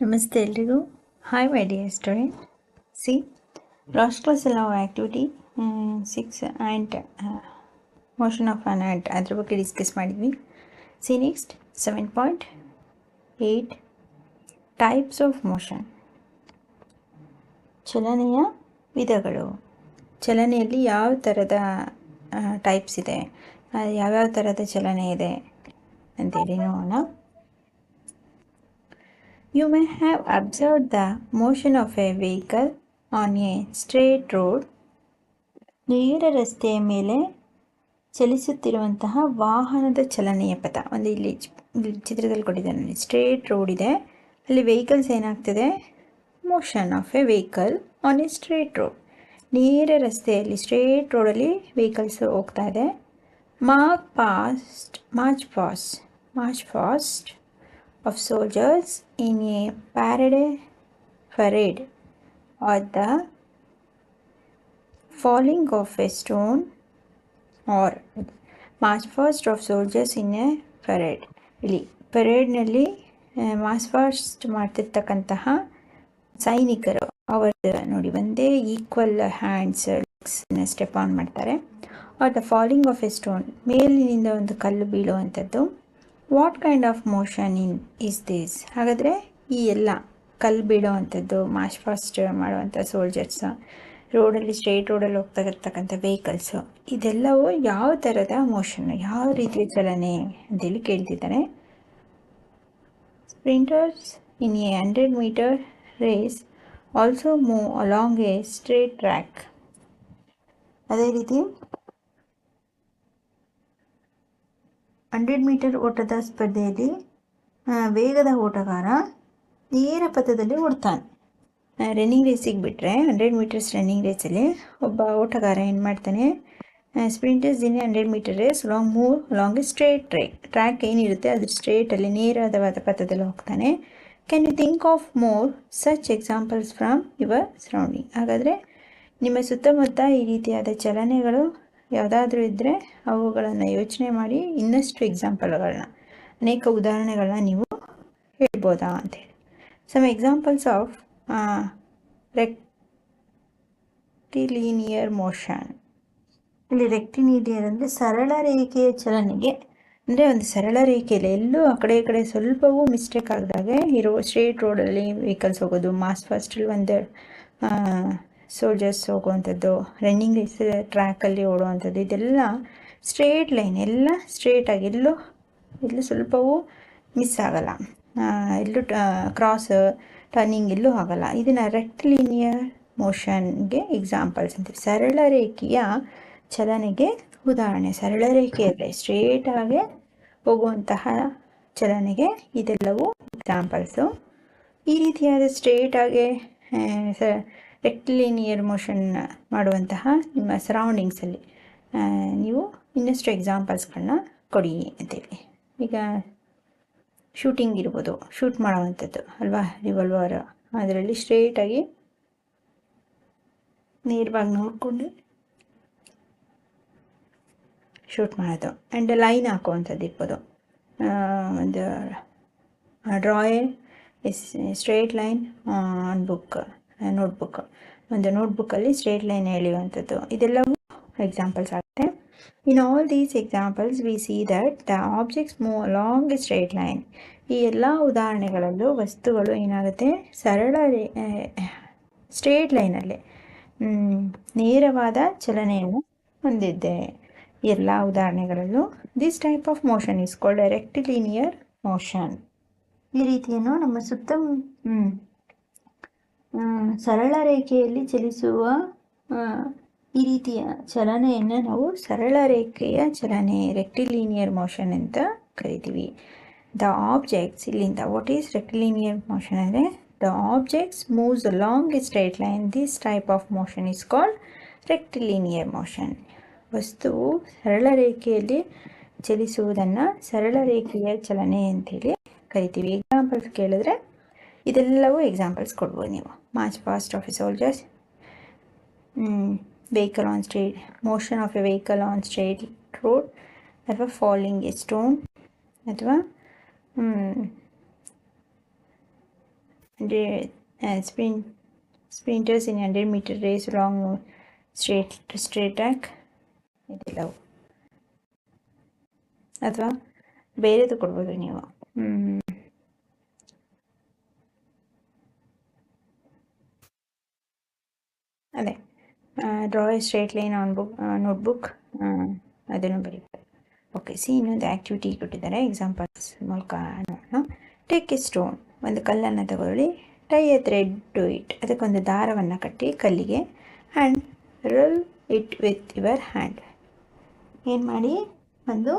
ನಮಸ್ತೆ ಎಲ್ರಿಗೂ. Hi my dear student see last ಕ್ಲಾಸಲ್ಲಿ ನಾವು activity six and motion of an ant ಅದ್ರ ಬಗ್ಗೆ ಡಿಸ್ಕಸ್ ಮಾಡಿದ್ವಿ. See next seven point eight types of motion ಚಲನೆಯ ವಿಧಗಳು. ಚಲನೆಯಲ್ಲಿ ಯಾವ ಥರದ ಟೈಪ್ಸ್ ಇದೆ ಆ, ಯಾವ್ಯಾವ ಥರದ ಚಲನೆ ಇದೆ ಅಂತೇಳಿ ನೋಡೋಣ. You may have observed the motion of a vehicle on a straight road. ನೇರ ರಸ್ತೆಯ ಮೇಲೆ ಚಲಿಸುತ್ತಿರುವಂತಹ ವಾಹನದ ಚಲನೆಯ ಪಥ. ಒಂದು ಇಲ್ಲಿ ಚಿತ್ರದಲ್ಲಿ ಕೊಟ್ಟಿದ್ದಾರೆ ನೋಡಿ ಸ್ಟ್ರೇಟ್ ರೋಡ್ ಇದೆ. ಅಲ್ಲಿ ವೆಹಿಕಲ್ಸ್ ಏನಾಗ್ತದೆ? Motion of a vehicle on a straight road ನೇರ ರಸ್ತೆಯಲ್ಲಿ ಸ್ಟ್ರೇಟ್ ರೋಡಲ್ಲಿ ವೆಹಿಕಲ್ಸ್ ಹೋಗ್ತಾ ಇದೆ. Mark past march past march fast of soldiers. In a parade parade or the falling of a stone or march fast of soldiers in a parade ಇಲ್ಲಿ ಪರೇಡ್ನಲ್ಲಿ march fast ಮಾಡ್ತಿರ್ತಕ್ಕಂತಹ ಸೈನಿಕರು ಅವರ ನೋಡಿ, ಒಂದೇ ಈಕ್ವಲ್ ಹ್ಯಾಂಡ್ಸ್ ಸ್ಟೆಪ್ ಆನ್ ಮಾಡ್ತಾರೆ. Or the falling of a stone ಮೇಲಿನಿಂದ ಒಂದು ಕಲ್ಲು ಬೀಳುವಂಥದ್ದು. What kind of motion in is this ಹಾಗಾದರೆ ಈ ಎಲ್ಲ ಕಲ್ಲು ಅಂಥದ್ದು ಮಾರ್ಚ್ ಫಾಸ್ಟ್ ಮಾಡುವಂಥ ಸೋಲ್ಜರ್ಸ್ ರೋಡಲ್ಲಿ ಸ್ಟ್ರೇಟ್ ರೋಡಲ್ಲಿ ಹೋಗ್ತಾ ಇರ್ತಕ್ಕಂಥ ವೆಹಿಕಲ್ಸು ಇದೆಲ್ಲವೂ ಯಾವ ಥರದ ಮೋಷನ್ ಯಾವ ರೀತಿಯ ಚಲನೆ ಅಂತೇಳಿ ಕೇಳ್ತಿದ್ದಾರೆ. Sprinters in a hundred metre race also move along a straight track ಅದೇ ರೀತಿ ಹಂಡ್ರೆಡ್ ಮೀಟರ್ ಓಟದ ಸ್ಪರ್ಧೆಯಲ್ಲಿ ವೇಗದ ಓಟಗಾರ ನೇರ ಪಥದಲ್ಲಿ ಓಡ್ತಾನೆ. ರನ್ನಿಂಗ್ ರೇಸಿಗೆ ಬಿಟ್ಟರೆ ಹಂಡ್ರೆಡ್ ಮೀಟರ್ಸ್ ರನ್ನಿಂಗ್ ರೇಸಲ್ಲಿ ಒಬ್ಬ ಓಟಗಾರ ಏನು ಮಾಡ್ತಾನೆ ಸ್ಪ್ರಿಂಟರ್ಸ್ ದಿನ hundred metre race long move long straight track track ಏನಿರುತ್ತೆ ಅದ್ರ ಸ್ಟ್ರೇಟಲ್ಲಿ ನೇರವಾದ ಪಥದಲ್ಲಿ ಹೋಗ್ತಾನೆ. Can you think of more such examples from your surrounding ಹಾಗಾದರೆ, ನಿಮ್ಮ ಸುತ್ತಮುತ್ತ ಈ ರೀತಿಯಾದ ಚಲನೆಗಳು ಯಾವುದಾದ್ರೂ ಇದ್ದರೆ ಅವುಗಳನ್ನು ಯೋಚನೆ ಮಾಡಿ ಇನ್ನಷ್ಟು ಎಕ್ಸಾಂಪಲ್ಗಳನ್ನ ಅನೇಕ ಉದಾಹರಣೆಗಳನ್ನ ನೀವು ಹೇಳ್ಬೋದಾ ಅಂತೇಳಿ some examples of rectilinear motion ಇಲ್ಲಿ ರೆಕ್ಟಿಲೀನಿಯರ್ ಅಂದರೆ ಸರಳ ರೇಖೆಯ ಚಲನೆಗೆ, ಅಂದರೆ ಒಂದು ಸರಳ ರೇಖೆಯಲ್ಲಿ ಎಲ್ಲೂ ಆ ಕಡೆ ಈ ಕಡೆ ಸ್ವಲ್ಪವೂ ಮಿಸ್ಟೇಕ್ ಆಗದಾಗೆ ಇರೋ ಸ್ಟ್ರೇಟ್ ರೋಡಲ್ಲಿ ವೆಹಿಕಲ್ಸ್ ಹೋಗೋದು ಮಾಸ್ ಫಾಸ್ಟಲ್ಲಿ ಒಂದು ಸೋಲ್ಜರ್ಸ್ ಹೋಗುವಂಥದ್ದು ರನ್ನಿಂಗ್ ಟ್ರ್ಯಾಕಲ್ಲಿ ಓಡುವಂಥದ್ದು, ಇದೆಲ್ಲ ಸ್ಟ್ರೇಟ್ ಲೈನ್ ಎಲ್ಲ ಸ್ಟ್ರೇಟಾಗಿ ಎಲ್ಲೂ ಎಲ್ಲೂ ಸ್ವಲ್ಪವೂ ಮಿಸ್ ಆಗಲ್ಲ. ಎಲ್ಲೂ ಕ್ರಾಸ್ ಟರ್ನಿಂಗ್ ಎಲ್ಲೂ ಆಗಲ್ಲ. ಇದನ್ನು ರೆಕ್ಟಿಲಿನಿಯರ್ ಮೋಷನ್ಗೆ ಎಕ್ಸಾಂಪಲ್ಸ್ ಅಂತೀವಿ. ಸರಳ ರೇಖೆಯ ಚಲನೆಗೆ ಉದಾಹರಣೆ. ಸರಳ ರೇಖೆಯಲ್ಲೇ ಸ್ಟ್ರೇಟಾಗೆ ಹೋಗುವಂತಹ ಚಲನೆಗೆ ಇದೆಲ್ಲವೂ ಎಕ್ಸಾಂಪಲ್ಸು ಈ ರೀತಿಯಾದ ಸ್ಟ್ರೇಟಾಗೆ ಸ ರೆಕ್ಟಿಲಿನಿಯರ್ ಮೋಷನ್ ಮಾಡುವಂತಹ ನಿಮ್ಮ ಸರೌಂಡಿಂಗ್ಸಲ್ಲಿ ನೀವು ಇನ್ನಷ್ಟು ಎಕ್ಸಾಂಪಲ್ಸ್ಗಳನ್ನ ಕೊಡಿ ಅಂತೇಳಿ. ಈಗ ಶೂಟಿಂಗ್ ಇರ್ಬೋದು ಶೂಟ್ ಮಾಡುವಂಥದ್ದು ಅಲ್ವಾ ರಿವಾಲ್ವರ್ ಅದರಲ್ಲಿ ಸ್ಟ್ರೇಟಾಗಿ ನೇರವಾಗಿ ನೋಡಿಕೊಂಡು ಶೂಟ್ ಮಾಡೋದು. ಆ್ಯಂಡ್ ಲೈನ್ ಹಾಕುವಂಥದ್ದು ಇರ್ಬೋದು. ಒಂದು draw a straight line on book notebook ಒಂದು ನೋಟ್ಬುಕ್ಕಲ್ಲಿ ಸ್ಟ್ರೇಟ್ ಲೈನ್ ಎಳೆಯುವಂಥದ್ದು. ಇದೆಲ್ಲವೂ ಎಕ್ಸಾಂಪಲ್ಸ್ ಆಗುತ್ತೆ. In all these examples we see that the objects move along straight line ಈ ಎಲ್ಲ ಉದಾಹರಣೆಗಳಲ್ಲೂ ವಸ್ತುಗಳು ಏನಾಗುತ್ತೆ? ಸರಳ ಸ್ಟ್ರೇಟ್ ಲೈನಲ್ಲಿ ನೇರವಾದ ಚಲನೆಯನ್ನು ಹೊಂದಿದ್ದೆ ಎಲ್ಲ ಉದಾಹರಣೆಗಳಲ್ಲೂ this type of motion is called rectilinear motion ಈ ರೀತಿಯನ್ನು ನಮ್ಮ ಸುತ್ತ ಸರಳ ರೇಖೆಯಲ್ಲಿ ಚಲಿಸುವ ಈ ರೀತಿಯ ಚಲನೆಯನ್ನು ನಾವು ಸರಳ ರೇಖೆಯ ಚಲನೆ ರೆಕ್ಟಿಲೀನಿಯರ್ ಮೋಷನ್ ಅಂತ ಕರಿತೀವಿ. ದ ಆಬ್ಜೆಕ್ಟ್ಸ್ ಇಲ್ಲಿಂದ ವಾಟ್ ಈಸ್ ರೆಕ್ಟಿಲೀನಿಯರ್ ಮೋಷನ್ ಅಂದರೆ the objects moves along a straight line this type of motion is called rectilinear motion ವಸ್ತುವು ಸರಳ ರೇಖೆಯಲ್ಲಿ ಚಲಿಸುವುದನ್ನು ಸರಳ ರೇಖೆಯ ಚಲನೆ ಅಂತೇಳಿ ಕರಿತೀವಿ. ಎಕ್ಸಾಂಪಲ್ಸ್ ಕೇಳಿದ್ರೆ ಇದೆಲ್ಲವೂ ಎಕ್ಸಾಂಪಲ್ಸ್ ಕೊಡ್ಬೋದು ನೀವು. March fast of a soldiers vehicle on straight motion of a vehicle on straight road ಅಥವಾ ಫಾಲಿಂಗ್ ಎ ಸ್ಟೋನ್ ಅಥವಾ spin sprinters in hundred metre race long straight straight track ಇದೆಲ್ಲವು. ಅಥವಾ, ಬೇರೆದು ಕೊಡ್ಬೋದು ನೀವು. ಅದೇ. Draw a straight line on book notebook ಅದನ್ನು ಬರೀಬೇಕು. Okay see ಇನ್ನೊಂದು ಆ್ಯಕ್ಟಿವಿಟಿ ಕೊಟ್ಟಿದ್ದಾರೆ. ಎಕ್ಸಾಂಪಲ್ಸ್ ಮೂಲಕ ನೋಡೋಣ. ಟೇಕ್ ಎ ಸ್ಟೋನ್ ಒಂದು ಕಲ್ಲನ್ನು ತಗೊಳ್ಳಿ. Tie a thread to it ಅದಕ್ಕೊಂದು ದಾರವನ್ನು ಕಟ್ಟಿ ಕಲ್ಲಿಗೆ and whirl it with your hand ಏನು ಮಾಡಿ? ಒಂದು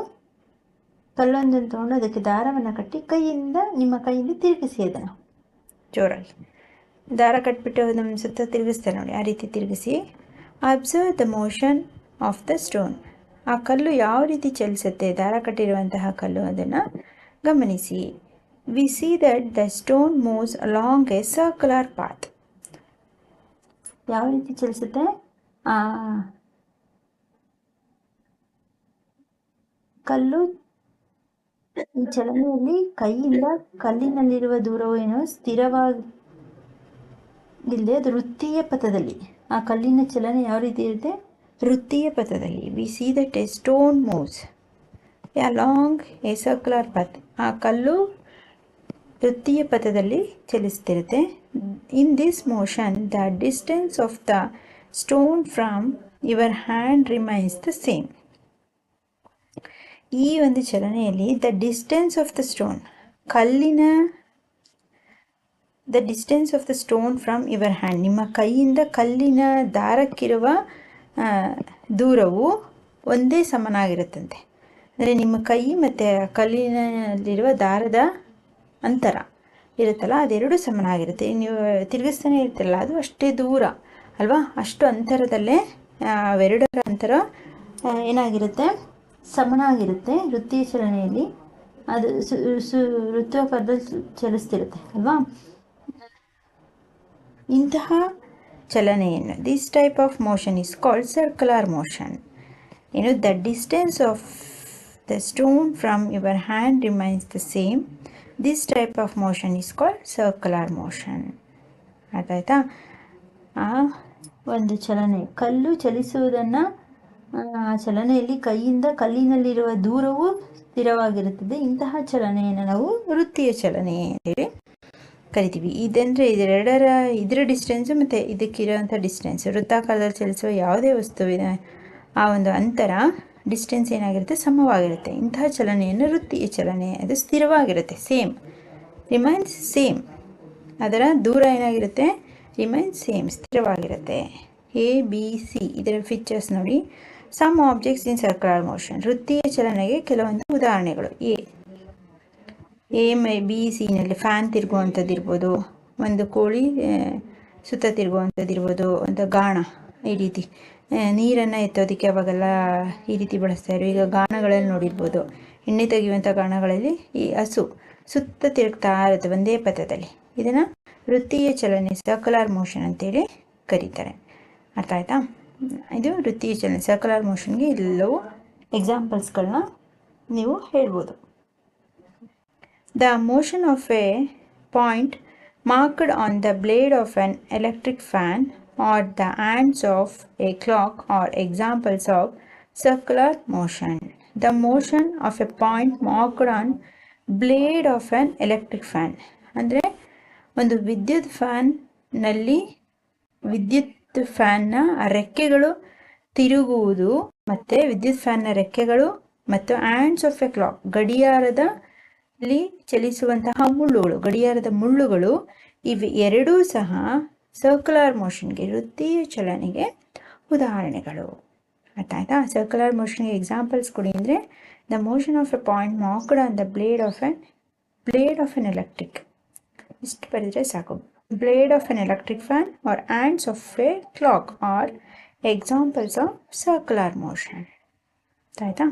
ಕಲ್ಲೊಂದನ್ನು ತೊಗೊಂಡು ಅದಕ್ಕೆ ದಾರವನ್ನು ಕಟ್ಟಿ ಕೈಯಿಂದ ನಿಮ್ಮ ಕೈಯಿಂದ ತಿರುಗಿಸಿ ಅದನ್ನು. ಜೋರಾಗಿ. ದಾರ ಕಟ್ಬಿಟ್ಟು ನಮ್ಮ ಸುತ್ತ ತಿರುಗಿಸ್ತಾರೆ ನೋಡಿ, ಆ ರೀತಿ ತಿರುಗಿಸಿ. Observe the motion of the stone ಆ ಕಲ್ಲು ಯಾವ ರೀತಿ ಚಲಿಸುತ್ತೆ, ದಾರ ಕಟ್ಟಿರುವಂತಹ ಕಲ್ಲು ಅದನ್ನು ಗಮನಿಸಿ. We see that the stone moves along a circular path ಯಾವ ರೀತಿ ಚಲಿಸುತ್ತೆ? ಕಲ್ಲು ಈ ಚಲನೆಯಲ್ಲಿ ಕೈಯಿಂದ ಕಲ್ಲಿನಲ್ಲಿರುವ ದೂರವು ಏನು ಸ್ಥಿರವಾಗಿ ಇಲ್ಲದೆ ಅದು ವೃತ್ತೀಯ ಪಥದಲ್ಲಿ. ಆ ಕಲ್ಲಿನ ಚಲನೆ ಯಾವ ರೀತಿ ಇರುತ್ತೆ? ವೃತ್ತೀಯ ಪಥದಲ್ಲಿ. We see that a stone moves along a circular path ಆ ಕಲ್ಲು ವೃತ್ತೀಯ ಪಥದಲ್ಲಿ ಚಲಿಸ್ತಿರುತ್ತೆ. In this motion the distance of the stone from your hand remains the same ಈ ಒಂದು ಚಲನೆಯಲ್ಲಿ the distance of the stone ಕಲ್ಲಿನ the distance of the stone from your hand ನಿಮ್ಮ ಕೈಯಿಂದ ಕಲ್ಲಿನ ದಾರಕ್ಕಿರುವ ದೂರವು ಒಂದೇ ಸಮನಾಗಿರುತ್ತಂತೆ. ಅಂದರೆ ನಿಮ್ಮ ಕೈ ಮತ್ತು ಕಲ್ಲಿನಲ್ಲಿರುವ ದಾರದ ಅಂತರ ಇರುತ್ತಲ್ಲ, ಅದೆರಡು ಸಮನಾಗಿರುತ್ತೆ. ನೀವು ತಿರುಗಿಸ್ತಾನೆ ಇರ್ತಿರಲ್ಲ, ಅದು ಅಷ್ಟೇ ದೂರ, ಅಲ್ವಾ? ಅಷ್ಟು ಅಂತರದಲ್ಲೇ ಅವೆರಡರ ಅಂತರ ಏನಾಗಿರುತ್ತೆ? ಸಮನಾಗಿರುತ್ತೆ ವೃತ್ತಿ ಚಲನೆಯಲ್ಲಿ. ಅದು ಸು ಸು ವೃತ್ತಾಕಾರದಲ್ಲಿ ಚಲಿಸ್ತಿರುತ್ತೆ, ಅಲ್ವಾ? ಇಂತಹ ಚಲನೆಯನ್ನು. This type of motion is called circular motion ಏನು the distance of the stone from your hand remains the same this type of motion is called circular motion ಅದಾಯ್ತಾ? ಆ ಒಂದು ಚಲನೆ. ಕಲ್ಲು ಚಲಿಸುವುದನ್ನು, ಆ ಚಲನೆಯಲ್ಲಿ ಕೈಯಿಂದ ಕಲ್ಲಿನಲ್ಲಿರುವ ದೂರವು ಸ್ಥಿರವಾಗಿರುತ್ತದೆ. ಇಂತಹ ಚಲನೆಯನ್ನು ನಾವು ವೃತ್ತಿಯ ಚಲನೆ ಅಂತೇಳಿ ಕರಿತೀವಿ. ಇದಂದರೆ ಇದೆರಡರ, ಇದರ ಡಿಸ್ಟೆನ್ಸು ಮತ್ತು ಇದಕ್ಕಿರೋಂಥ ಡಿಸ್ಟೆನ್ಸ್ ವೃತ್ತಾಕಾರದಲ್ಲಿ ಚಲಿಸುವ ಯಾವುದೇ ವಸ್ತುವಿನ ಆ ಒಂದು ಅಂತರ ಡಿಸ್ಟೆನ್ಸ್ ಏನಾಗಿರುತ್ತೆ? ಸಮವಾಗಿರುತ್ತೆ. ಇಂತಹ ಚಲನೆಯನ್ನು ವೃತ್ತಿಯ ಚಲನೆ ಅದು ಸ್ಥಿರವಾಗಿರುತ್ತೆ. ಸೇಮ್ ರಿಮೈನ್ಸ್ ಸೇಮ್ ಅದರ ದೂರ ಏನಾಗಿರುತ್ತೆ? ರಿಮೈನ್ಸ್ ಸೇಮ್ ಸ್ಥಿರವಾಗಿರುತ್ತೆ. ಎ ಬಿ ಸಿ ಇದರ ಫೀಚರ್ಸ್ ನೋಡಿ. Some objects in circular motion ವೃತ್ತಿಯ ಚಲನೆಗೆ ಕೆಲವೊಂದು ಉದಾಹರಣೆಗಳು. ಎ ಎ ಮೈ ಬಿ ಸಿನಲ್ಲಿ ಫ್ಯಾನ್ ತಿರುಗುವಂಥದ್ದು ಇರ್ಬೋದು ಒಂದು ಕೋಳಿ ಸುತ್ತ ತಿರುಗುವಂಥದ್ದು ಇರ್ಬೋದು ಒಂದು ಗಾಣ ಈ ರೀತಿ. ನೀರನ್ನು ಎತ್ತೋದಕ್ಕೆ ಅವಾಗೆಲ್ಲ ಈ ರೀತಿ ಬಳಸ್ತಾಯಿದ್ರು ಈಗ ಗಾಣಗಳಲ್ಲಿ ನೋಡಿರ್ಬೋದು, ಎಣ್ಣೆ ತೆಗೆಯುವಂಥ ಗಾಣಗಳಲ್ಲಿ ಈ ಹಸು ಸುತ್ತ ತಿರುಗ್ತಾ ಇರುತ್ತೆ ಒಂದೇ ಪಥದಲ್ಲಿ ಇದನ್ನು ವೃತ್ತೀಯ ಚಲನೆ ಸರ್ಕುಲಾರ್ ಮೋಷನ್ ಅಂತೇಳಿ ಕರೀತಾರೆ. ಅರ್ಥ ಆಯ್ತಾ? ಇದು ವೃತ್ತೀಯ ಚಲನೆ ಸರ್ಕುಲಾರ್ ಮೋಷನ್ಗೆ ಎಲ್ಲವೂ ಎಕ್ಸಾಂಪಲ್ಸ್ಗಳನ್ನ ನೀವು ಹೇಳ್ಬೋದು. The motion of a point marked on the blade of an electric fan or the hands of a clock or examples of circular motion the motion of a point marked on blade of an electric fan ಅಂದರೆ ಒಂದು ವಿದ್ಯುತ್ ಫ್ಯಾನ್ನಲ್ಲಿ ವಿದ್ಯುತ್ ಫ್ಯಾನ್ನ ರೆಕ್ಕೆಗಳು ತಿರುಗುವುದು ಮತ್ತು ವಿದ್ಯುತ್ ಫ್ಯಾನ್ನ ರೆಕ್ಕೆಗಳು ಮತ್ತು ಆ್ಯಂಡ್ಸ್ ಆಫ್ ಎ ಕ್ಲಾಕ್ ಗಡಿಯಾರದಲ್ಲಿ ಚಲಿಸುವಂತಹ ಮುಳ್ಳುಗಳು, ಗಡಿಯಾರದ ಮುಳ್ಳುಗಳು, ಇವು ಎರಡೂ ಸಹ ಸರ್ಕ್ಯುಲರ್ ಮೋಷನ್ಗೆ ವೃತ್ತೀಯ ಚಲನೆಗೆ ಉದಾಹರಣೆಗಳು. ಅರ್ಥ ಆಯಿತಾ ಸರ್ಕ್ಯುಲರ್ ಮೋಷನ್ಗೆ ಎಕ್ಸಾಂಪಲ್ಸ್ ಕೊಡಿ ಅಂದರೆ the motion of a point marked on the blade of an blade of an electric ಇಷ್ಟು ಬರೆದರೆ ಸಾಕು. Blade of an electric fan or hands of a clock or examples of circular motion ಆಯಿತಾ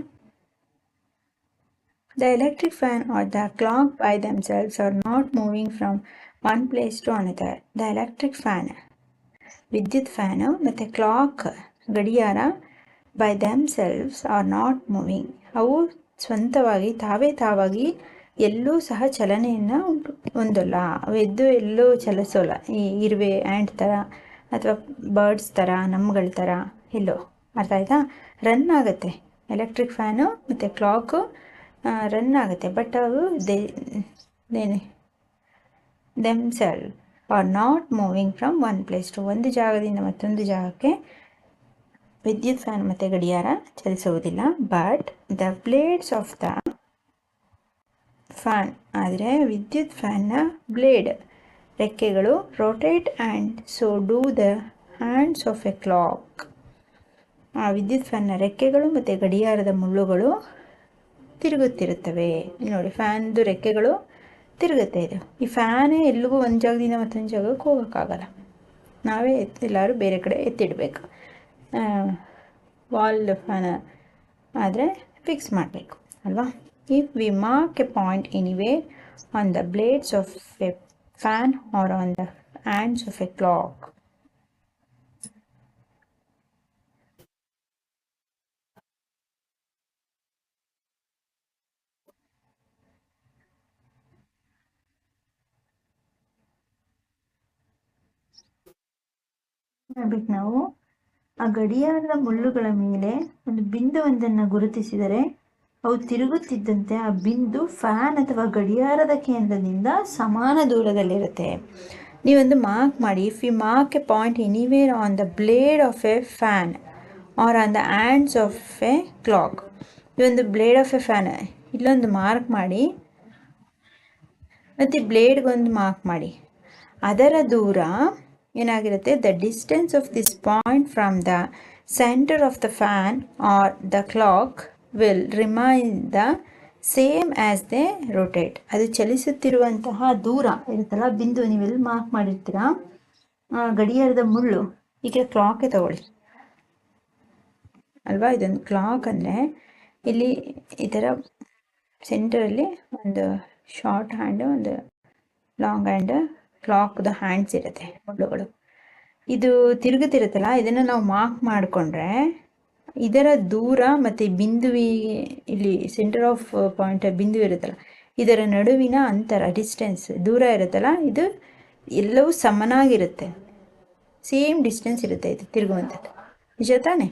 The electric fan or the clock by themselves are not moving from one place to another. The electric fan, ವಿದ್ಯುತ್ fan ಮತ್ತು clock ಗಡಿಯಾರ by themselves are not moving ಅವು ಸ್ವಂತವಾಗಿ ತಾವೇ ತಾವಾಗಿ ಎಲ್ಲೂ ಸಹ ಚಲನೆಯನ್ನು ಉಂಟು ಹೊಂದಲ್ಲ. ಎದ್ದು ಎಲ್ಲೂ ಚಲಿಸೋಲ್ಲ. ಈ ಇರುವೆ ಆ್ಯಂಟ್ ಥರ ಅಥವಾ ಬರ್ಡ್ಸ್ ಥರ ನಮ್ಗಳ ಥರ ಎಲ್ಲೋ. ಅರ್ಥ ಆಯಿತಾ? ರನ್ ಆಗುತ್ತೆ. ಎಲೆಕ್ಟ್ರಿಕ್ ಫ್ಯಾನು ಮತ್ತು ಕ್ಲಾಕು ರನ್ ಆಗುತ್ತೆ. ಬಟ್ ಅವರು ದೇನೆ themselves are not moving from one place to ಒಂದು ಜಾಗದಿಂದ ಮತ್ತೊಂದು ಜಾಗಕ್ಕೆ ವಿದ್ಯುತ್ ಫ್ಯಾನ್ ಮತ್ತು ಗಡಿಯಾರ ಚಲಿಸುವುದಿಲ್ಲ. But the blades of the fan ಆದರೆ ವಿದ್ಯುತ್ ಫ್ಯಾನ್ನ ಬ್ಲೇಡ್ ರೆಕ್ಕೆಗಳು rotate and so do the hands of a clock ಆ ವಿದ್ಯುತ್ ಫ್ಯಾನ್ನ ರೆಕ್ಕೆಗಳು ಮತ್ತು ಗಡಿಯಾರದ ಮುಳ್ಳುಗಳು ತಿರುಗುತ್ತಿರುತ್ತವೆ. ಇಲ್ಲಿ ನೋಡಿ ಫ್ಯಾನ್ದು ರೆಕ್ಕೆಗಳು ತಿರುಗುತ್ತೆ ಇದು. ಈ ಫ್ಯಾನೇ ಎಲ್ಲಿಗೂ ಒಂದು ಜಾಗದಿಂದ ಮತ್ತೊಂದು ಜಾಗಕ್ಕೆ ಹೋಗೋಕ್ಕಾಗಲ್ಲ. ನಾವೇ ಎಲ್ಲರೂ ಬೇರೆ ಕಡೆ ಎತ್ತಿಡಬೇಕು. ವಾಲ್ ಫ್ಯಾನ್ ಆದರೆ ಫಿಕ್ಸ್ ಮಾಡಬೇಕು, ಅಲ್ವಾ? If we mark a point anywhere on the blades of a fan or on the hands of a clock ಮಾಡ್ಬೇಕು ನಾವು ಆ ಗಡಿಯಾರದ ಮುಳ್ಳುಗಳ ಮೇಲೆ ಒಂದು ಬಿಂದುವೊಂದನ್ನು ಗುರುತಿಸಿದರೆ, ಅವು ತಿರುಗುತ್ತಿದ್ದಂತೆ ಆ ಬಿಂದು ಫ್ಯಾನ್ ಅಥವಾ ಗಡಿಯಾರದ ಕೇಂದ್ರದಿಂದ ಸಮಾನ ದೂರದಲ್ಲಿರುತ್ತೆ. ನೀವೊಂದು ಮಾರ್ಕ್ ಮಾಡಿ if you mark a point anywhere on the blade of a fan or on the hands of a clock ಒಂದು ಬ್ಲೇಡ್ ಆಫ್ ಎ ಫ್ಯಾನ್ ಇಲ್ಲೊಂದು ಮಾರ್ಕ್ ಮಾಡಿ. ಮತ್ತು ಬ್ಲೇಡ್ಗೊಂದು ಮಾರ್ಕ್ ಮಾಡಿ. ಅದರ ದೂರ ಏನಾಗಿರುತ್ತೆ? The distance of this point from the centre of the fan or the clock will remain the same as they rotate ಅದು ಚಲಿಸುತ್ತಿರುವಂತಹ ದೂರ, ಇರುತ್ತಲ್ಲ, ಬಿಂದು ನೀವೆಲ್ಲಿ ಮಾರ್ಕ್ ಮಾಡಿರ್ತೀರ? ಗಡಿಯಾರದ ಮುಳ್ಳು ಈಗ ಕ್ಲಾಕೇ ತಗೊಳ್ಳಿ. ಅಲ್ವಾ? ಇದೊಂದು ಕ್ಲಾಕ್ ಅಂದರೆ ಇಲ್ಲಿ ಈ ಥರ ಸೆಂಟರಲ್ಲಿ ಒಂದು ಶಾರ್ಟ್ ಹ್ಯಾಂಡು ಒಂದು ಲಾಂಗ್ ಹ್ಯಾಂಡ್ ಕ್ಲಾಕ್ದು ಹ್ಯಾಂಡ್ಸ್ ಇರುತ್ತೆ ಮುಳ್ಳುಗಳು. ಇದು ತಿರುಗುತ್ತಿರುತ್ತಲ್ಲ, ಇದನ್ನು ನಾವು ಮಾರ್ಕ್ ಮಾಡಿಕೊಂಡ್ರೆ ಇದರ ದೂರ ಮತ್ತು ಬಿಂದುವಿ, ಇಲ್ಲಿ ಸೆಂಟರ್ ಆಫ್ ಪಾಯಿಂಟ್ ಬಿಂದು ಇರುತ್ತಲ್ಲ, ಇದರ ನಡುವಿನ ಅಂತರ ಡಿಸ್ಟೆನ್ಸ್ ದೂರ ಇರುತ್ತಲ್ಲ, ಇದು ಎಲ್ಲವೂ ಸಮನಾಗಿರುತ್ತೆ. ಸೇಮ್ ಡಿಸ್ಟೆನ್ಸ್ ಇರುತ್ತೆ ಇದು ತಿರುಗುವಂಥದ್ದು ನಿಜ ತಾನೆ?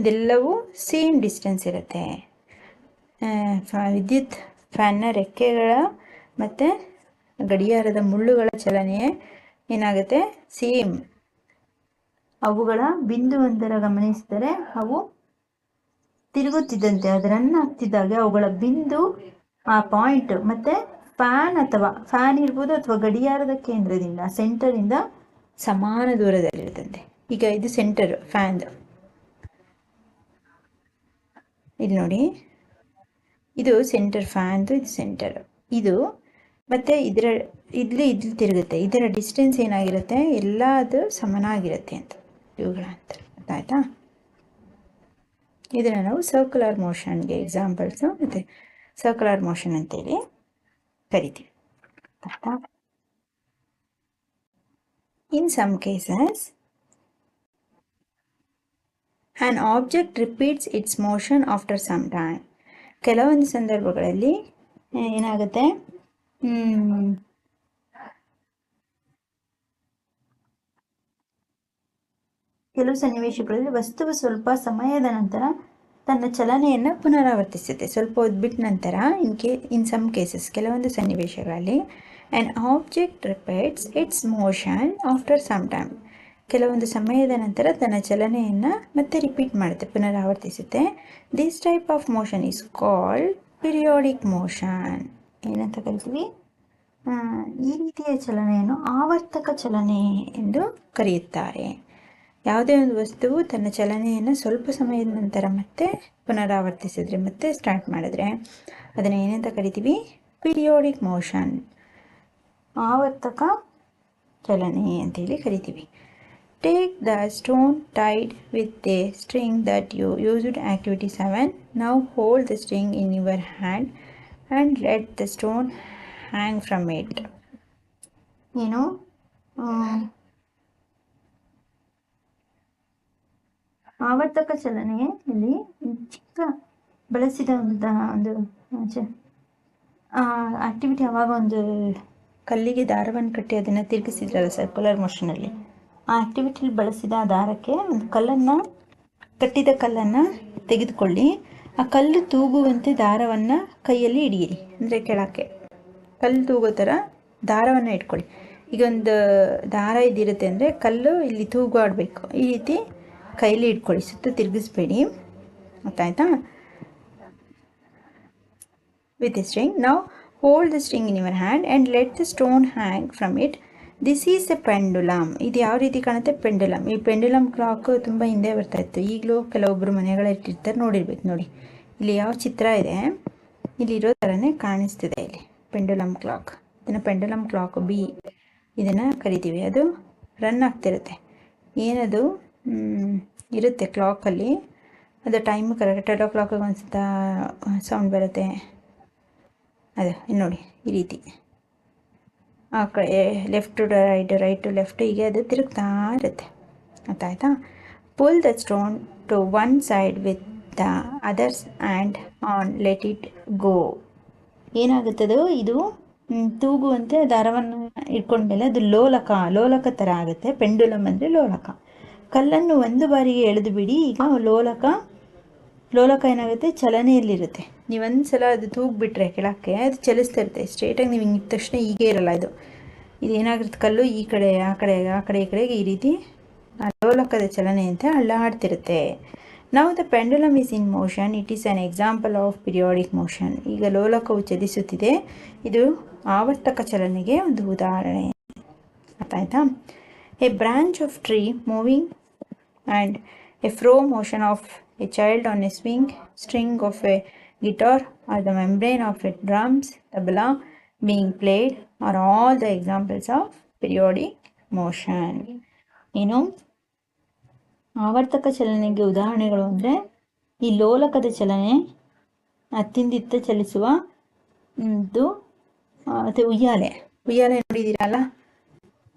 ಇದೆಲ್ಲವೂ ಸೇಮ್ ಡಿಸ್ಟೆನ್ಸ್ ಇರುತ್ತೆ. ವಿದ್ಯುತ್ ಫ್ಯಾನ್ನ ರೆಕ್ಕೆಗಳ ಮತ್ತು ಗಡಿಯಾರದ ಮುಳ್ಳುಗಳ ಚಲನೆ ಏನಾಗುತ್ತೆ? ಸೇಮ್ ಅವುಗಳ ಬಿಂದುವೊಂದರ ಗಮನಿಸಿದರೆ ಅವು ತಿರುಗುತ್ತಿದ್ದಂತೆ, ಅದು ರನ್ ಅವುಗಳ ಬಿಂದು ಆ ಪಾಯಿಂಟ್ ಮತ್ತೆ ಫ್ಯಾನ್ ಅಥವಾ ಫ್ಯಾನ್ ಇರ್ಬೋದು ಅಥವಾ ಗಡಿಯಾರದ ಕೇಂದ್ರದಿಂದ ಸೆಂಟರಿಂದ ಸಮಾನ ದೂರದಲ್ಲಿರುತ್ತಂತೆ. ಈಗ ಇದು ಸೆಂಟರ್ ಫ್ಯಾನ್ ಇಲ್ಲಿ ನೋಡಿ. ಇದು ಸೆಂಟರ್ ಫ್ಯಾನ್ದು ಇದು ಸೆಂಟರ್ ಇದು ಮತ್ತು ಇದರ ಇಲ್ಲಿ ಇಲ್ಲಿ ತಿರುಗುತ್ತೆ. ಇದರ ಡಿಸ್ಟೆನ್ಸ್ ಏನಾಗಿರುತ್ತೆ? ಎಲ್ಲ ಅದು ಸಮನಾಗಿರುತ್ತೆ ಅಂತ. ಇವುಗಳ ಅಂತರ ಗೊತ್ತಾಯ್ತಾ? ಇದನ್ನು ನಾವು ಸರ್ಕ್ಯುಲರ್ ಮೋಷನ್ಗೆ ಎಕ್ಸಾಂಪಲ್ಸು ಮತ್ತು ಸರ್ಕ್ಯುಲರ್ ಮೋಷನ್ ಅಂತೇಳಿ ಕರಿತೀವಿ. In some cases an object repeats its motion after some time ಕೆಲವೊಂದು ಸಂದರ್ಭಗಳಲ್ಲಿ ಏನಾಗುತ್ತೆ? ಕೆಲವು ಸನ್ನಿವೇಶಗಳಲ್ಲಿ ವಸ್ತುವು ಸ್ವಲ್ಪ ಸಮಯದ ನಂತರ ತನ್ನ ಚಲನೆಯನ್ನು ಪುನರಾವರ್ತಿಸುತ್ತೆ. ಸ್ವಲ್ಪ ಹೊತ್ತು ನಂತರ ಇನ್ ಕೇ ಇನ್ ಸಮ್ ಕೇಸಸ್ ಕೆಲವೊಂದು ಸನ್ನಿವೇಶಗಳಲ್ಲಿ an object repeats its motion after some time ಕೆಲವೊಂದು ಸಮಯದ ನಂತರ ತನ್ನ ಚಲನೆಯನ್ನು ಮತ್ತೆ ರಿಪೀಟ್ ಮಾಡುತ್ತೆ, ಪುನರಾವರ್ತಿಸುತ್ತೆ. This type of motion is called periodic motion ಏನಂತ ಕರಿತೀವಿ? ಈ ರೀತಿಯ ಚಲನೆಯನ್ನು ಆವರ್ತಕ ಚಲನೆ ಎಂದು ಕರೆಯುತ್ತಾರೆ. ಯಾವುದೇ ಒಂದು ವಸ್ತುವು ತನ್ನ ಚಲನೆಯನ್ನು ಸ್ವಲ್ಪ ಸಮಯದ ನಂತರ ಮತ್ತೆ ಪುನರಾವರ್ತಿಸಿದ್ರೆ, ಮತ್ತೆ ಸ್ಟಾರ್ಟ್ ಮಾಡಿದ್ರೆ, ಅದನ್ನು ಏನಂತ ಕರಿತೀವಿ? ಪಿರಿಯೋಡಿಕ್ ಮೋಷನ್ ಆವರ್ತಕ ಚಲನೆ ಅಂತೇಳಿ ಕರಿತೀವಿ. Take the stone tied with a string that you used activity seven ನಾವು hold the string in your hand and let the stone hang from it ಏನು ಆವರ್ತಕ ಚಲನೆ ಇಲ್ಲಿ ಚಿಕ್ಕ ಬಳಸಿದಂತಹ ಒಂದು ಆಕ್ಟಿವಿಟಿ ಯಾವಾಗ ಒಂದು ಕಲ್ಲಿಗೆ ದಾರವನ್ನು ಕಟ್ಟಿ ಅದನ್ನು ತಿರುಗಿಸಿದ್ರಲ್ಲ ಸರ್ಕ್ಯುಲರ್ ಮೋಷನಲ್ಲಿ ಆ ಆಕ್ಟಿವಿಟಿಲಿ ಬಳಸಿದ ದಾರಕ್ಕೆ ಒಂದು ಕಲ್ಲನ್ನು, ಕಟ್ಟಿದ ಕಲ್ಲನ್ನು ತೆಗೆದುಕೊಳ್ಳಿ. ಆ ಕಲ್ಲು ತೂಗುವಂತೆ ದಾರವನ್ನು ಕೈಯಲ್ಲಿ ಹಿಡಿಯಿರಿ ಅಂದರೆ ಕೆಳಕ್ಕೆ. ಕಲ್ಲು ತೂಗೋ ಥರ ದಾರವನ್ನು ಇಟ್ಕೊಳ್ಳಿ. ಈಗ ಒಂದು ದಾರ ಇದ್ದಿರುತ್ತೆ ಅಂದರೆ ಕಲ್ಲು ಇಲ್ಲಿ ತೂಗಾಡಬೇಕು. ಈ ರೀತಿ ಕೈಲಿ ಇಟ್ಕೊಳ್ಳಿ ಸುತ್ತ ತಿರುಗಿಸ್ಬೇಡಿ. ಗೊತ್ತಾಯ್ತಾ ವಿತ್ ದ ಸ್ಟ್ರಿಂಗ್ ನಾವು hold the string in your hand and let the stone hang from it. This is a pendulum ಇದು ಯಾವ ರೀತಿ ಕಾಣುತ್ತೆ? ಪೆಂಡುಲಮ್ ಈ ಪೆಂಡುಲಮ್ ಕ್ಲಾಕ್ ತುಂಬ ಹಿಂದೆ ಬರ್ತಾ ಇತ್ತು. ಈಗಲೂ ಕೆಲವೊಬ್ಬರು ಮನೆಗಳ ಇಟ್ಟಿರ್ತಾರೆ, ನೋಡಿರ್ಬೇಕು ನೋಡಿ. ಇಲ್ಲಿ ಯಾವ ಚಿತ್ರ ಇದೆ? ಇಲ್ಲಿ ಇರೋ ಥರನೇ ಕಾಣಿಸ್ತಿದೆ ಇಲ್ಲಿ. ಪೆಂಡುಲಮ್ ಕ್ಲಾಕ್ ಇದನ್ನು ಪೆಂಡುಲಮ್ ಕ್ಲಾಕ್ ಬಿ ಇದನ್ನು ಕರಿತೀವಿ. ಅದು ರನ್ ಆಗ್ತಿರುತ್ತೆ ಏನದು? ಇರುತ್ತೆ ಕ್ಲಾಕಲ್ಲಿ ಅದು ಟೈಮ್ ಕರೆಕ್ಟ್ ಟೆನ್ ಓ ಕ್ಲಾಕಿಗೆ ಒಂದು ಸೌಂಡ್ ಬರುತ್ತೆ. ಅದೇ ನೋಡಿ, ಈ ರೀತಿ. ಆ ಕಡೆ left to right right to left ಹೀಗೆ ಅದು ತಿರುಗ್ತಾ ಇರುತ್ತೆ. ಗೊತ್ತಾಯ್ತಾ pull the stone to one side with the others and on let it go ಏನಾಗುತ್ತದೋ ಇದು ತೂಗುವಂತೆ ದಾರವನ್ನು ಇಟ್ಕೊಂಡ್ಮೇಲೆ ಅದು ಲೋಲಕ ಲೋಲಕ ಥರ ಆಗುತ್ತೆ. ಪೆಂಡುಲಮ್ ಅಂದರೆ ಲೋಲಕ. ಕಲ್ಲನ್ನು ಒಂದು ಬಾರಿಗೆ ಎಳೆದು ಬಿಡಿ, ಈಗ ಲೋಲಕ ಲೋಲಕ ಏನಾಗುತ್ತೆ? ಚಲನೆಯಲ್ಲಿರುತ್ತೆ. ನೀವು ಸಲ ಅದು ತೂಗ್ಬಿಟ್ರೆ ಕೆಳಕ್ಕೆ, ಅದು ಚಲಿಸ್ತಾ ಇರುತ್ತೆ. ಸ್ಟ್ರೇಟಾಗಿ ನೀವು ಹಿಂಗೆ ತಕ್ಷಣ ಹೀಗೆ ಇರಲ್ಲ ಇದು. ಇದು ಏನಾಗಿರುತ್ತೆ ಕಲ್ಲು ಈ ಕಡೆ, ಆ ಕಡೆ ಆ ಕಡೆ, ಈ ಕಡೆಗೆ ಈ ರೀತಿ ಆ ಲೋಲಕದ ಚಲನೆ ಅಂತ ಅಲ್ಲಾಡ್ತಿರುತ್ತೆ. ನಾವು the pendulum is in motion it is an example of periodic motion ಈಗ ಲೋಲಕವು ಚಲಿಸುತ್ತಿದೆ. ಇದು ಆವರ್ತಕ ಚಲನೆಗೆ ಒಂದು ಉದಾಹರಣೆ. ಗೊತ್ತಾಯ್ತಾ a branch of tree moving and a fro motion of a child on a swing string of a guitar, or the membrane of it, drums, tabla, being played, are all the examples of periodic motion. ಏನು ಆವರ್ತಕ ಚಲನೆಗೆ ಉದಾಹರಣೆಗಳು ಅಂದರೆ ಈ ಲೋಲಕದ ಚಲನೆ ಅತ್ತಿಂದಿತ್ತ ಚಲಿಸುವ ಇದು ಮತ್ತು ಉಯ್ಯಾಲೆ. ಉಯ್ಯಾಲೆ ನೋಡಿದ್ದೀರಲ್ಲ?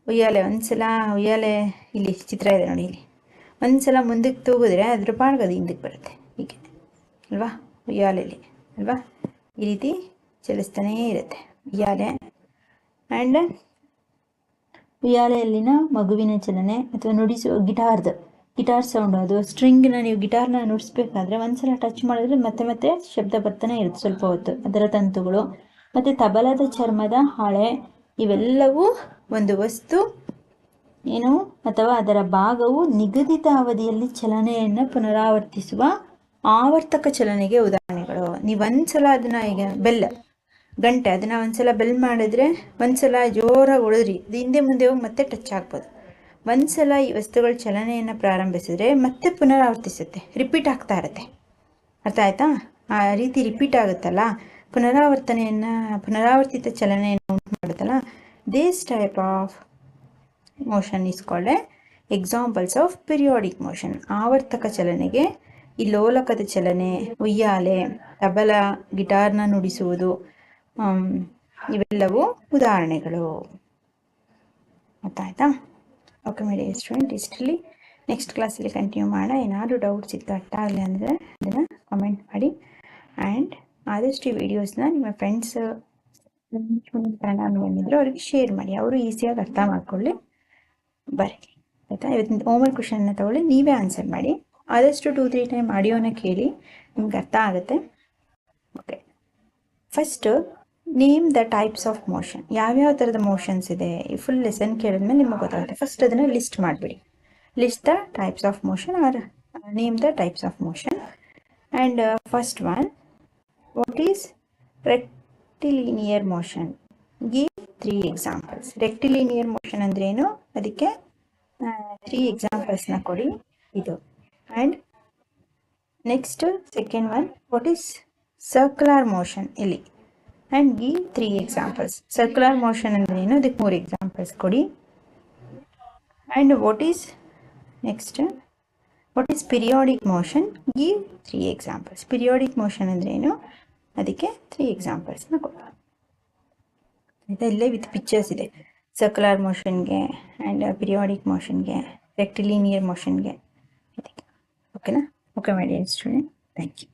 ಉಯ್ಯಾಲೆ, ಒಂದ್ಸಲ ಉಯ್ಯಾಲೆ ಇಲ್ಲಿ ಚಿತ್ರ ಇದೆ ನೋಡಿ ಇಲ್ಲಿ. ಒಂದ್ಸಲ ಮುಂದಕ್ಕೆ ತೂಗಿದ್ರೆ ಅದ್ರ ಪಾಡ್ಗದು ಹಿಂದಕ್ಕೆ ಬರುತ್ತೆ. ಹೀಗೆ. ಅಲ್ವಾ? ಉಯ್ಯಾಲೆಯಲ್ಲಿ ಅಲ್ವಾ? ಈ ರೀತಿ ಚಲಿಸ್ತಾನೇ ಇರುತ್ತೆ ಉಯ್ಯಾಲೆ ಆ್ಯಂಡ್ ಉಯ್ಯಾಲೆಯಲ್ಲಿನ ಮಗುವಿನ ಚಲನೆ ಅಥವಾ ನುಡಿಸುವ ಗಿಟಾರ್ದು, ಗಿಟಾರ್ ಸೌಂಡ್ ಅದು. ಸ್ಟ್ರಿಂಗ್ನ ನೀವು ಗಿಟಾರ್ನ ನುಡಿಸ್ಬೇಕಾದ್ರೆ ಒಂದ್ಸಲ ಟಚ್ ಮಾಡಿದ್ರೆ ಮತ್ತೆ ಮತ್ತೆ ಶಬ್ದ ಬರ್ತಾನೆ ಇರುತ್ತೆ ಸ್ವಲ್ಪ ಹೊತ್ತು. ಅದರ ತಂತುಗಳು ಮತ್ತು ತಬಲದ ಚರ್ಮದ ಹಾಳೆ, ಇವೆಲ್ಲವೂ ಒಂದು ವಸ್ತು. ಏನು? ಅಥವಾ ಅದರ ಭಾಗವು ನಿಗದಿತ ಅವಧಿಯಲ್ಲಿ ಚಲನೆಯನ್ನು ಪುನರಾವರ್ತಿಸುವ ಆವರ್ತಕ ಚಲನೆಗೆ ಉದಾಹರಣೆಗಳು. ನೀವು ಒಂದ್ಸಲ ಅದನ್ನ ಈಗ ಬೆಲ್ ಗಂಟೆ ಅದನ್ನ ಒಂದ್ಸಲ ಬೆಲ್ ಮಾಡಿದ್ರೆ ಒಂದ್ಸಲ ಜೋರಾಗಿ ಉಳಿದ್ರಿ. ಹಿಂದೆ ಮುಂದೆ ಹೋಗಿ ಮತ್ತೆ ಟಚ್ ಆಗ್ಬೋದು. ಒಂದ್ಸಲ ಈ ವಸ್ತುಗಳ ಚಲನೆಯನ್ನು ಪ್ರಾರಂಭಿಸಿದ್ರೆ ಮತ್ತೆ ಪುನರಾವರ್ತಿಸುತ್ತೆ. ರಿಪೀಟ್ ಆಗ್ತಾ ಇರುತ್ತೆ. ಅರ್ಥ ಆಯ್ತಾ? ಆ ರೀತಿ ರಿಪೀಟ್ ಆಗುತ್ತಲ್ಲ? ಪುನರಾವರ್ತನೆಯನ್ನು, ಪುನರಾವರ್ತಿತ ಚಲನೆಯನ್ನು ಉಂಟು ಮಾಡುತ್ತಲ್ಲ? This type of motion is called examples of periodic motion ಆವರ್ತಕ ಚಲನೆಗೆ ಈ ಲೋಲಕದ ಚಲನೆ, ಉಯ್ಯಾಲೆ, ತಬಲ, ಗಿಟಾರ್ನ ನುಡಿಸುವುದು ಇವೆಲ್ಲವೂ ಉದಾಹರಣೆಗಳು. ಗೊತ್ತಾಯ್ತಾ? ಓಕೆ ಮೇಡಮ್ ಸ್ಟೂಡೆಂಟ್ ಇಷ್ಟರಲ್ಲಿ ನೆಕ್ಸ್ಟ್ ಕ್ಲಾಸಲ್ಲಿ ಕಂಟಿನ್ಯೂ ಮಾಡೋಣ. ಏನಾದರೂ ಡೌಟ್ಸ್ ಇತ್ತು? ಅರ್ಥ ಆಗಲಿ ಅಂದರೆ ಅದನ್ನು ಕಮೆಂಟ್ ಮಾಡಿ. ಆ್ಯಂಡ್ ಆದಷ್ಟು ಈ ವಿಡಿಯೋಸ್ನ ನಿಮ್ಮ ಫ್ರೆಂಡ್ಸ್ ಬಂದಿದ್ರು ಅವ್ರಿಗೆ ಶೇರ್ ಮಾಡಿ. ಅವರು ಈಸಿಯಾಗಿ ಅರ್ಥ ಮಾಡ್ಕೊಳ್ಳಿ. ಬರೀ ಆಯಿತಾ? ಇವತ್ತಿನ ಹೋಮ್ವರ್ಕ್ ಕ್ವಶನ್ನ ತಗೊಳ್ಳಿ. ನೀವೇ ಆನ್ಸರ್ ಮಾಡಿ. ಆದಷ್ಟು ಟೂ ತ್ರೀ ಟೈಮ್ ಆಡಿಯೋನ ಕೇಳಿ ನಿಮ್ಗೆ ಅರ್ಥ ಆಗುತ್ತೆ. Okay first name the types of motion ಯಾವ್ಯಾವ ಥರದ ಮೋಷನ್ಸ್ ಇದೆ? ಈ ಫುಲ್ ಲೆಸನ್ ಕೇಳಿದ್ಮೇಲೆ ನಿಮಗೆ ಗೊತ್ತಾಗುತ್ತೆ. ಫಸ್ಟ್ ಅದನ್ನು ಲಿಸ್ಟ್ ಮಾಡಿಬಿಡಿ. List the types of motion or name the types of motion and first one what is rectilinear motion give three examples rectilinear motion ಅಂದ್ರೇನು ಅದಕ್ಕೆ ತ್ರೀ ಎಕ್ಸಾಂಪಲ್ಸ್ನ ಕೊಡಿ. ಇದು. And next second one what is circular motion ಇಲ್ಲಿ and give three examples circular motion ಅಂದ್ರೆ ಏನು ಅದಕ್ಕೆ ಮೂರು ಎಕ್ಸಾಂಪಲ್ಸ್ ಕೊಡಿ and what is next what is periodic motion give three examples periodic motion ಅಂದ್ರೆ ಏನು ಅದಕ್ಕೆ ತ್ರೀ ಎಕ್ಸಾಂಪಲ್ಸ್ನ ಕೊಡಿ. ಆಯಿತಾ? ಇಲ್ಲೇ ವಿತ್ ಪಿಕ್ಚರ್ಸ್ ಇದೆ. ಸರ್ಕ್ಯುಲರ್ ಮೋಷನ್ಗೆ ಆ್ಯಂಡ್ ಪಿರಿಯಾಡಿಕ್ ಮೋಷನ್ಗೆ ರೆಕ್ಟಿಲಿನಿಯರ್ ಮೋಷನ್ಗೆ ಇದಕ್ಕೆ. ಓಕೆನಾ ಓಕೆ ಮಾಡಿ ಸ್ಟೂಡೆಂಟ್ ಥ್ಯಾಂಕ್ ಯು